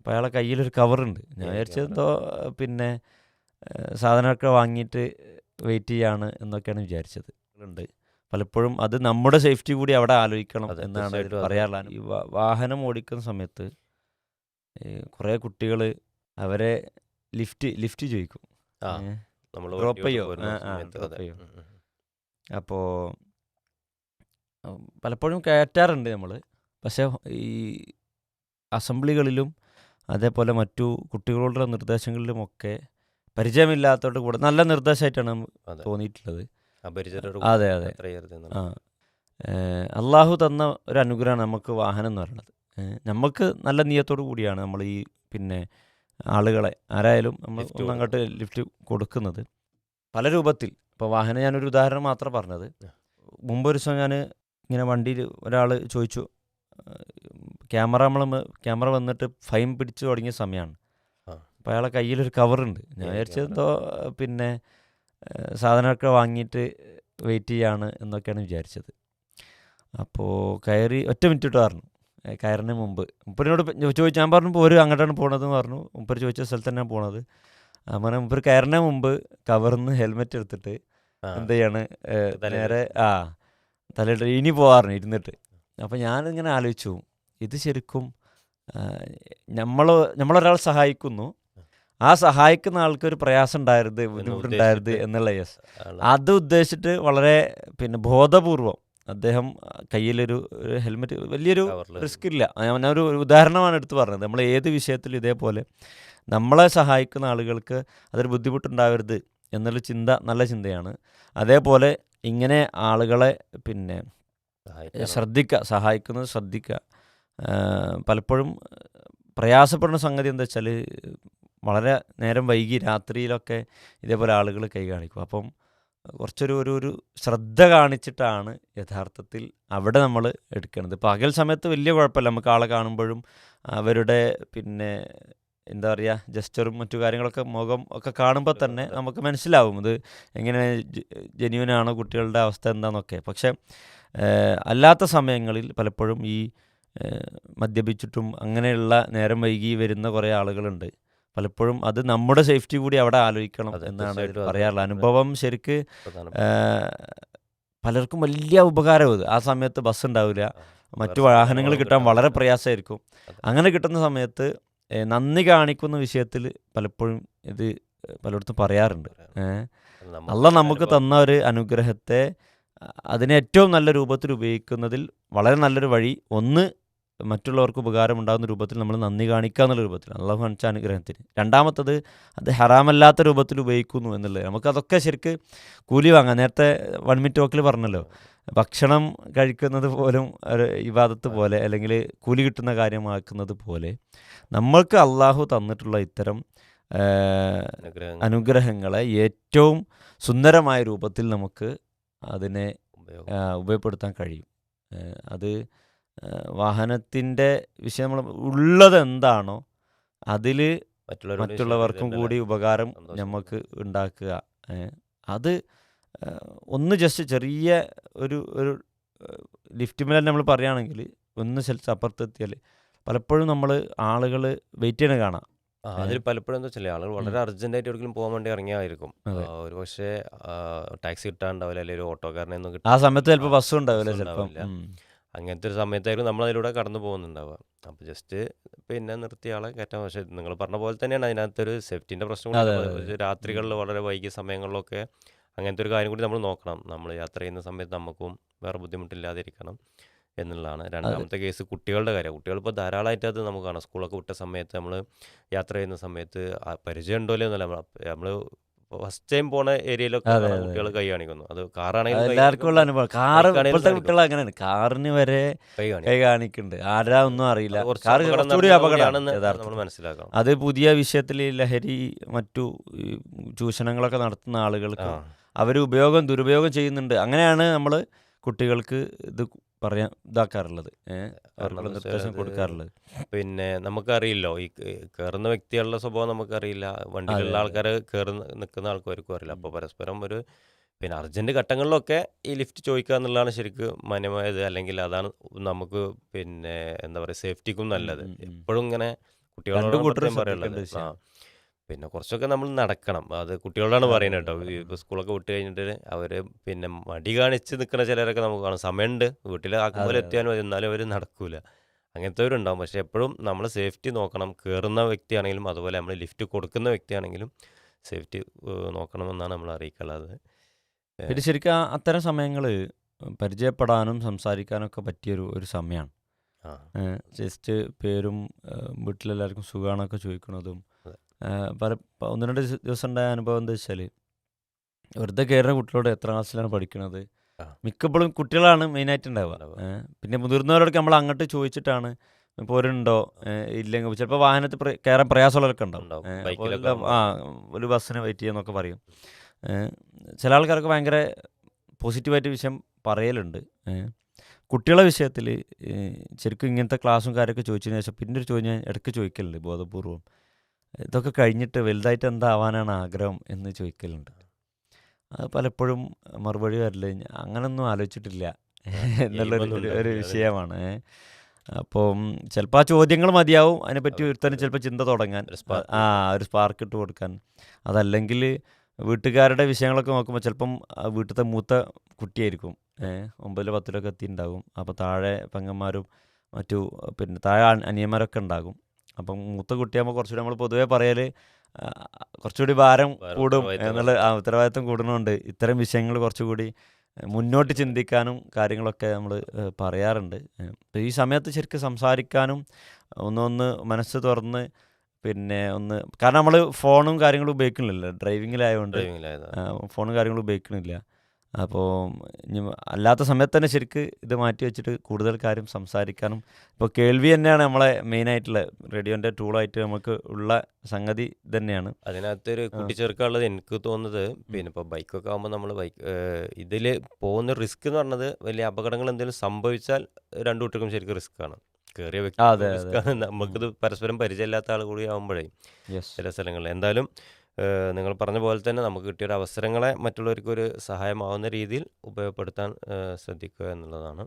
അപ്പോൾ അയാളെ കയ്യിലൊരു കവറുണ്ട്. ഞാൻ ഏ, വിചാരിച്ചത് എന്തോ പിന്നെ സാധനമൊക്കെ വാങ്ങിയിട്ട് വെയിറ്റ് ചെയ്യാണ് എന്നൊക്കെയാണ് വിചാരിച്ചത്. ഉണ്ട്. പലപ്പോഴും അത് നമ്മുടെ സേഫ്റ്റി കൂടി അവിടെ ആലോചിക്കണം എന്നാണ് പറയാറുള്ളത് ഈ വാഹനം ഓടിക്കുന്ന സമയത്ത് കുറേ കുട്ടികൾ അവരെ ലിഫ്റ്റ് ലിഫ്റ്റ് ചോദിക്കും. ചെയ്യോ? അപ്പോൾ പലപ്പോഴും കയറ്റാറുണ്ട് നമ്മൾ പക്ഷേ ഈ അസംബ്ലികളിലും അതേപോലെ മറ്റു കുട്ടികളുടെ നിർദ്ദേശങ്ങളിലുമൊക്കെ പരിചയമില്ലാത്തവരുടെ കൂടെ നല്ല നിർദ്ദേശമായിട്ടാണ് തോന്നിയിട്ടുള്ളത്. അതെ, അതെ. ആ. അള്ളാഹു തന്ന ഒരു അനുഗ്രഹമാണ് നമുക്ക് വാഹനം എന്ന് പറയുന്നത്. നമുക്ക് നല്ല നീയത്തോടു കൂടിയാണ് നമ്മൾ ഈ പിന്നെ ആളുകളെ ആരായാലും നമ്മൾ അങ്ങോട്ട് ലിഫ്റ്റ് കൊടുക്കുന്നത്. പല രൂപത്തിൽ ഇപ്പോൾ വാഹനം ഞാനൊരു ഉദാഹരണം മാത്രം പറഞ്ഞത്. മുമ്പ് ഒരു ദിവസം ഞാൻ ഇങ്ങനെ വണ്ടിയിൽ ഒരാൾ ചോദിച്ചു ക്യാമറ നമ്മൾ ക്യാമറ വന്നിട്ട് ഫൈൻ പിടിച്ചു തുടങ്ങിയ സമയമാണ്. അപ്പോൾ അയാളെ കയ്യിലൊരു കവറുണ്ട്. ഞാൻ വിചാരിച്ചത്. എന്തോ പിന്നെ സാധനമൊക്കെ വാങ്ങിയിട്ട് വെയിറ്റ് ചെയ്യാണ് എന്നൊക്കെയാണ് വിചാരിച്ചത്. അപ്പോൾ കയറി ഒറ്റ മിനിറ്റ് ഇട്ട് പറഞ്ഞു. കയറിന് മുമ്പ്. മുപ്പരിനോട് ചോദിച്ചു ഞാൻ പറഞ്ഞു ഒരു അങ്ങോട്ടാണ് പോണതെന്ന് പറഞ്ഞു. മുപ്പര് ചോദിച്ച സ്ഥലത്ത് തന്നെയാണ് പോണത്. അങ്ങനെ മുപ്പര് കയറിന് മുമ്പ് കവറിന്ന് ഹെൽമെറ്റ് എടുത്തിട്ട് എന്ത് ചെയ്യാണ് നേരെ ആ തലയിട്ട് ഇനി പോവാറുണ്ട് ഇരുന്നിട്ട്. അപ്പോൾ ഞാനിങ്ങനെ ആലോചിച്ചു. ഇത് ശരിക്കും നമ്മൾ നമ്മളൊരാൾ സഹായിക്കുന്നു. ആ സഹായിക്കുന്ന ആൾക്ക് ഒരു പ്രയാസം ഉണ്ടായിരുത് ബുദ്ധിമുട്ടുണ്ടായിരുത് എന്നുള്ള യെസ്. അത് ഉദ്ദേശിച്ചിട്ട് വളരെ പിന്നെ ബോധപൂർവം അദ്ദേഹം കയ്യിലൊരു ഒരു ഹെൽമെറ്റ് വലിയൊരു റിസ്ക് ഇല്ല. ഞാനൊരു ഉദാഹരണമാണ് എടുത്ത് പറഞ്ഞത്. നമ്മൾ ഏത് വിഷയത്തിലും ഇതേപോലെ നമ്മളെ സഹായിക്കുന്ന ആളുകൾക്ക് അതൊരു ബുദ്ധിമുട്ടുണ്ടാവരുത് എന്നുള്ള ചിന്ത നല്ല ചിന്തയാണ്. അതേപോലെ ഇങ്ങനെ ആളുകളെ പിന്നെ. ശ്രദ്ധിക്കുക സഹായിക്കുന്നത് ശ്രദ്ധിക്കുക പലപ്പോഴും പ്രയാസപ്പെടുന്ന സംഗതി എന്താ വെച്ചാൽ വളരെ നേരം വൈകി രാത്രിയിലൊക്കെ ഇതേപോലെ ആളുകൾ കൈ കാണിക്കും. അപ്പം കുറച്ചൊരു ഒരു ഒരു ശ്രദ്ധ കാണിച്ചിട്ടാണ് യഥാർത്ഥത്തിൽ അവിടെ നമ്മൾ എടുക്കുന്നത് പകൽ സമയത്ത് വലിയ കുഴപ്പമില്ല. നമുക്ക് ആളെ കാണുമ്പോഴും അവരുടെ പിന്നെ എന്താ പറയുക ജസ്റ്ററും മറ്റു കാര്യങ്ങളൊക്കെ മുഖം ഒക്കെ കാണുമ്പോൾ തന്നെ നമുക്ക് മനസ്സിലാവും ഇത് എങ്ങനെ ജെന്യൂനാണോ കുട്ടികളുടെ അവസ്ഥ എന്താണെന്നൊക്കെ പക്ഷേ അല്ലാത്ത സമയങ്ങളിൽ പലപ്പോഴും ഈ മദ്യപിച്ചിട്ടും അങ്ങനെയുള്ള നേരം വൈകി വരുന്ന കുറേ ആളുകളുണ്ട്. പലപ്പോഴും അത് നമ്മുടെ സേഫ്റ്റി കൂടി അവിടെ ആലോചിക്കണം എന്നാണ് പറയാറുള്ളത്. അനുഭവം ശരിക്ക് പലർക്കും വലിയ ഉപകാരം അത് ആ സമയത്ത് ബസ് ഉണ്ടാവില്ല. മറ്റു വാഹനങ്ങൾ കിട്ടാൻ വളരെ പ്രയാസമായിരിക്കും. അങ്ങനെ കിട്ടുന്ന സമയത്ത് നന്ദി കാണിക്കുന്ന വിഷയത്തിൽ പലപ്പോഴും ഇത് പലയിടത്തും പറയാറുണ്ട്. അല്ല നമുക്ക് തന്ന ഒരു അനുഗ്രഹത്തെ അതിനെ ഏറ്റവും നല്ല രൂപത്തിൽ ഉപയോഗിക്കുന്നതിൽ വളരെ നല്ലൊരു വഴി. ഒന്ന് മറ്റുള്ളവർക്ക് ഉപകാരമുണ്ടാകുന്ന രൂപത്തിൽ നമ്മൾ നന്ദി കാണിക്കുക എന്നുള്ള രൂപത്തിൽ അള്ളാഹു കാണിച്ച അനുഗ്രഹത്തിന്. രണ്ടാമത്തത് അത് ഹറാമല്ലാത്ത രൂപത്തിൽ ഉപയോഗിക്കുന്നു എന്നുള്ളത്. നമുക്കതൊക്കെ ശരിക്ക് കൂലി വാങ്ങാം. നേരത്തെ വൺ മിനിറ്റ് ടോക്കിൽ പറഞ്ഞല്ലോ ഭക്ഷണം കഴിക്കുന്നത് പോലും ഒരു ഇബാദത്ത് പോലെ അല്ലെങ്കിൽ കൂലി കിട്ടുന്ന കാര്യമാക്കുന്നത് പോലെ നമ്മൾക്ക് അള്ളാഹു തന്നിട്ടുള്ള ഇത്തരം അനുഗ്രഹങ്ങളെ ഏറ്റവും സുന്ദരമായ രൂപത്തിൽ നമുക്ക് അതിനെ ഉപയോഗപ്പെടുത്താൻ കഴിയും. അത് വാഹനത്തിന്റെ വിഷയം നമ്മൾ ഉള്ളത് എന്താണോ അതിൽ മറ്റുള്ളവർക്കും കൂടി ഉപകാരം നമുക്ക് ഉണ്ടാക്കുക. അത് ഒന്ന് ജസ്റ്റ് ചെറിയ ഒരു ഒരു ലിഫ്റ്റ് മേലെ നമ്മൾ പറയുകയാണെങ്കിൽ ഒന്ന് സ്ഥലത്ത് അപ്പുറത്തെത്തിയാൽ പലപ്പോഴും നമ്മൾ ആളുകൾ വെയിറ്റ് ചെയ്യണ കാണാം. അതിൽ പലപ്പോഴും എന്താ വെച്ചാൽ ആളുകൾ വളരെ അർജന്റായിട്ട് എവിടെയെങ്കിലും പോകാൻ വേണ്ടി ഇറങ്ങിയായിരിക്കും. ഒരു പക്ഷേ ടാക്സി കിട്ടാണ്ടാവില്ല അല്ലെങ്കിൽ ഒരു ഓട്ടോക്കാരനെ ഒന്നും കിട്ടും ആ സമയത്ത് ചിലപ്പോൾ ബസ്സും ഉണ്ടാവില്ല ബസ്സും ചിലപ്പം. ഉണ്ടാവില്ല. ഉം. അങ്ങനത്തെ ഒരു സമയത്തായിരിക്കും നമ്മൾ അതിലൂടെ കടന്നു പോകുന്നുണ്ടാവുക. അപ്പോൾ ജസ്റ്റ് പിന്നെ നിർത്തിയ ആളെ കയറ്റാം പക്ഷേ നിങ്ങൾ പറഞ്ഞ പോലെ തന്നെയാണ് അതിനകത്തൊരു സേഫ്റ്റിന്റെ പ്രശ്നം കൂടി രാത്രികളിൽ വളരെ വൈകിയ സമയങ്ങളിലൊക്കെ അങ്ങനത്തെ ഒരു കാര്യം കൂടി നമ്മൾ നോക്കണം. നമ്മൾ യാത്ര ചെയ്യുന്ന സമയത്ത് നമുക്കും വേറെ ബുദ്ധിമുട്ടില്ലാതിരിക്കണം എന്നുള്ളതാണ്. രണ്ടാമത്തെ കേസ് കുട്ടികളുടെ കാര്യം. കുട്ടികൾ ഇപ്പോൾ ധാരാളമായിട്ട് അത് നമുക്ക് കാണാം. സ്കൂളൊക്കെ വിട്ട സമയത്ത് നമ്മൾ യാത്ര ചെയ്യുന്ന സമയത്ത് ആ പരിചയം ഉണ്ടോ ഇല്ലയോ എന്നല്ല. നമ്മൾ ഫസ്റ്റ് ടൈം പോണ ഏരിയയിലൊക്കെ. കുട്ടികൾ കൈ കാണിക്കുന്നു. അത് കാറാണെങ്കിലും എല്ലാവർക്കും ഉള്ള അനുഭവം. കാറ് ബൈക്കാണേലും ഇപ്പോഴത്തെ കുട്ടികൾ അങ്ങനെയാണ്. കാറിന് വരെ കൈ കാണിക്കുന്നുണ്ട്. ആരാ ഒന്നും അറിയില്ല. കാർ കുറച്ചുകൂടി നിറഞ്ഞ നമ്മൾ മനസ്സിലാക്കണം. അത് പുതിയ വിഷയത്തിൽ ലഹരി മറ്റു ചൂഷണങ്ങളൊക്കെ നടത്തുന്ന ആളുകൾക്ക് അവർ ഉപയോഗം ദുരുപയോഗം ചെയ്യുന്നുണ്ട്. അങ്ങനെയാണ് നമ്മൾ കുട്ടികൾക്ക് ഇത് പറയാൻ ഇതാക്കാറുള്ളത്. നിർദ്ദേശം കൊടുക്കാറുള്ളത്. പിന്നെ നമുക്കറിയില്ലോ ഈ കയറുന്ന വ്യക്തികളുടെ സ്വഭാവം നമുക്കറിയില്ല. വണ്ടിയിലുള്ള. ആൾക്കാർ കയറി നിൽക്കുന്ന ആൾക്കാർക്കും അറിയില്ല. അപ്പോൾ പരസ്പരം ഒരു പിന്നെ അർജന്റ് ഘട്ടങ്ങളിലൊക്കെ ഈ ലിഫ്റ്റ് ചോദിക്കുക എന്നുള്ളതാണ് ശരിക്കും മാന്യമായത്. അല്ലെങ്കിൽ അതാണ് നമുക്ക് പിന്നെ എന്താ പറയുക സേഫ്റ്റിക്കും നല്ലത്. എപ്പോഴും ഇങ്ങനെ കുട്ടികളോട് പറയാനുള്ളത്. ആ. പിന്നെ കുറച്ചൊക്കെ നമ്മൾ നടക്കണം. അത് കുട്ടികളോടാണ് പറയുന്നത് കേട്ടോ. ഇപ്പോൾ സ്കൂളൊക്കെ വിട്ട് കഴിഞ്ഞിട്ട് അവർ പിന്നെ മടി കാണിച്ച് നിൽക്കുന്ന ചിലരൊക്കെ നമുക്ക് കാണാം. സമയമുണ്ട്. വീട്ടിൽ ആക്കുമ്പോൾ എത്തിയാലും മതി. എന്നാലും അവർ നടക്കൂല. അങ്ങനത്തെവരുണ്ടാവും. പക്ഷെ എപ്പോഴും നമ്മൾ സേഫ്റ്റി നോക്കണം. കയറുന്ന വ്യക്തിയാണെങ്കിലും അതുപോലെ നമ്മൾ ലിഫ്റ്റ് കൊടുക്കുന്ന വ്യക്തിയാണെങ്കിലും സേഫ്റ്റി നോക്കണമെന്നാണ് നമ്മൾ അറിയിക്കാനുള്ളത്. പിന്നെ ശരിക്കും അത്തരം സമയങ്ങൾ പരിചയപ്പെടാനും സംസാരിക്കാനൊക്കെ പറ്റിയൊരു ഒരു സമയമാണ് ജസ്റ്റ് പേരും വീട്ടിലെല്ലാവർക്കും സുഖമാണൊക്കെ ചോദിക്കുന്നതും പല ഒന്ന് രണ്ട് ദിവസം ഉണ്ടായ അനുഭവം എന്താ വെച്ചാൽ വെറുതെ കയറുന്ന കുട്ടികളോട് എത്ര ക്ലാസ്സിലാണ് പഠിക്കുന്നത് മിക്കപ്പോഴും കുട്ടികളാണ് മെയിനായിട്ട് ഉണ്ടാവുക. ഉണ്ടാവുക. പിന്നെ മുതിർന്നവരോടൊക്കെ നമ്മൾ അങ്ങോട്ട് ചോദിച്ചിട്ടാണ് പോരുണ്ടോ ഇല്ലെങ്കിൽ ചിലപ്പോൾ വാഹനത്തിൽ കയറാൻ പ്രയാസമുള്ളവരൊക്കെ ഉണ്ടാവും. ആ ഒരു ബസ്സിന് വെയിറ്റ് ചെയ്യാന്നൊക്കെ പറയും. ചില ആൾക്കാർക്ക് ഭയങ്കര പോസിറ്റീവായിട്ട് വിഷയം പറയലുണ്ട്. കുട്ടികളെ വിഷയത്തിൽ ശരിക്കും ഇങ്ങനത്തെ ക്ലാസ്സും കാര്യമൊക്കെ ചോദിച്ചതിന് ശേഷം പിന്നെ ഒരു ചോദ്യം ഞാൻ ഇടയ്ക്ക് ചോദിക്കലുണ്ട് ബോധപൂർവം. ഇതൊക്കെ കഴിഞ്ഞിട്ട് വലുതായിട്ട് എന്താവാനാണ് ആഗ്രഹം എന്ന് ചോദിക്കലുണ്ട്. അത് പലപ്പോഴും മറുപടി വരില്ല "ഞാൻ അങ്ങനൊന്നും ആലോചിച്ചിട്ടില്ല. എന്നുള്ളൊരു ഒരു-. വിഷയമാണ്. അപ്പം ചിലപ്പോൾ ആ ചോദ്യങ്ങൾ മതിയാവും. അതിനെപ്പറ്റി ഒരുത്തന്നെ ഒരുത്തന് ചിലപ്പോൾ ചിന്ത തുടങ്ങാൻ. ആ ഒരു സ്പാർക്ക് ഇട്ട് കൊടുക്കാൻ. അതല്ലെങ്കിൽ വീട്ടുകാരുടെ വിഷയങ്ങളൊക്കെ നോക്കുമ്പോൾ ചിലപ്പം വീട്ടിലത്തെ മൂത്ത കുട്ടിയായിരിക്കും. ഏഹ് ഒമ്പതിലോ പത്തിലൊക്കെ എത്തിയിട്ടുണ്ടാകും. അപ്പോൾ താഴെ പെങ്ങന്മാരും മറ്റു പിന്നെ താഴെ അനിയന്മാരൊക്കെ ഉണ്ടാകും. അപ്പം മൂത്ത കുട്ടിയാകുമ്പോൾ കുറച്ചുകൂടി നമ്മൾ പൊതുവേ പറയൽ കുറച്ചുകൂടി ഭാരം കൂടും എന്നുള്ള ആ കൂടുന്നുണ്ട്. ഇത്തരം വിഷയങ്ങൾ കുറച്ചുകൂടി മുന്നോട്ട് ചിന്തിക്കാനും കാര്യങ്ങളൊക്കെ നമ്മൾ പറയാറുണ്ട്. അപ്പോൾ ഈ സമയത്ത് ശരിക്കും സംസാരിക്കാനും ഒന്നൊന്ന് മനസ്സ് തുറന്ന് പിന്നെ ഒന്ന് കാരണം നമ്മൾ ഫോണും കാര്യങ്ങളും ഉപയോഗിക്കുന്നില്ലല്ലോ. ഡ്രൈവിങ്ങിലായതുകൊണ്ട് ഫോണും കാര്യങ്ങളും ഉപയോഗിക്കണില്ല. അപ്പോൾ അല്ലാത്ത സമയത്ത് തന്നെ ശരിക്ക് ഇത് മാറ്റി വെച്ചിട്ട് കൂടുതൽ കാര്യം സംസാരിക്കാനും. ഇപ്പോൾ കേൾവി തന്നെയാണ് നമ്മളെ മെയിനായിട്ടുള്ള റേഡിയോന്റെ ടൂളായിട്ട് നമുക്ക് ഉള്ള സംഗതി തന്നെയാണ് അതിനകത്തൊരു കൂട്ടിച്ചേർക്കാനുള്ളത് എനിക്ക് തോന്നുന്നത് പിന്നെ ഇപ്പോൾ ബൈക്കൊക്കെ ആകുമ്പോൾ നമ്മൾ ബൈക്ക് ഇതിൽ പോകുന്ന റിസ്ക് എന്ന് പറഞ്ഞത് വലിയ അപകടങ്ങൾ എന്തെങ്കിലും സംഭവിച്ചാൽ രണ്ടു കൂട്ടർക്കും ശരിക്കും റിസ്ക് ആണ്. കയറിയ വ്യക്തി നമുക്കിത് പരസ്പരം പരിചയമില്ലാത്ത ആൾ കൂടി ആകുമ്പോഴേ ചില സ്ഥലങ്ങളിൽ. എന്തായാലും നിങ്ങൾ പറഞ്ഞ പോലെ തന്നെ നമുക്ക് കിട്ടിയൊരു അവസരങ്ങളെ മറ്റുള്ളവർക്കൊരു സഹായമാവുന്ന രീതിയിൽ ഉപയോഗപ്പെടുത്താൻ ശ്രദ്ധിക്കുക എന്നുള്ളതാണ്.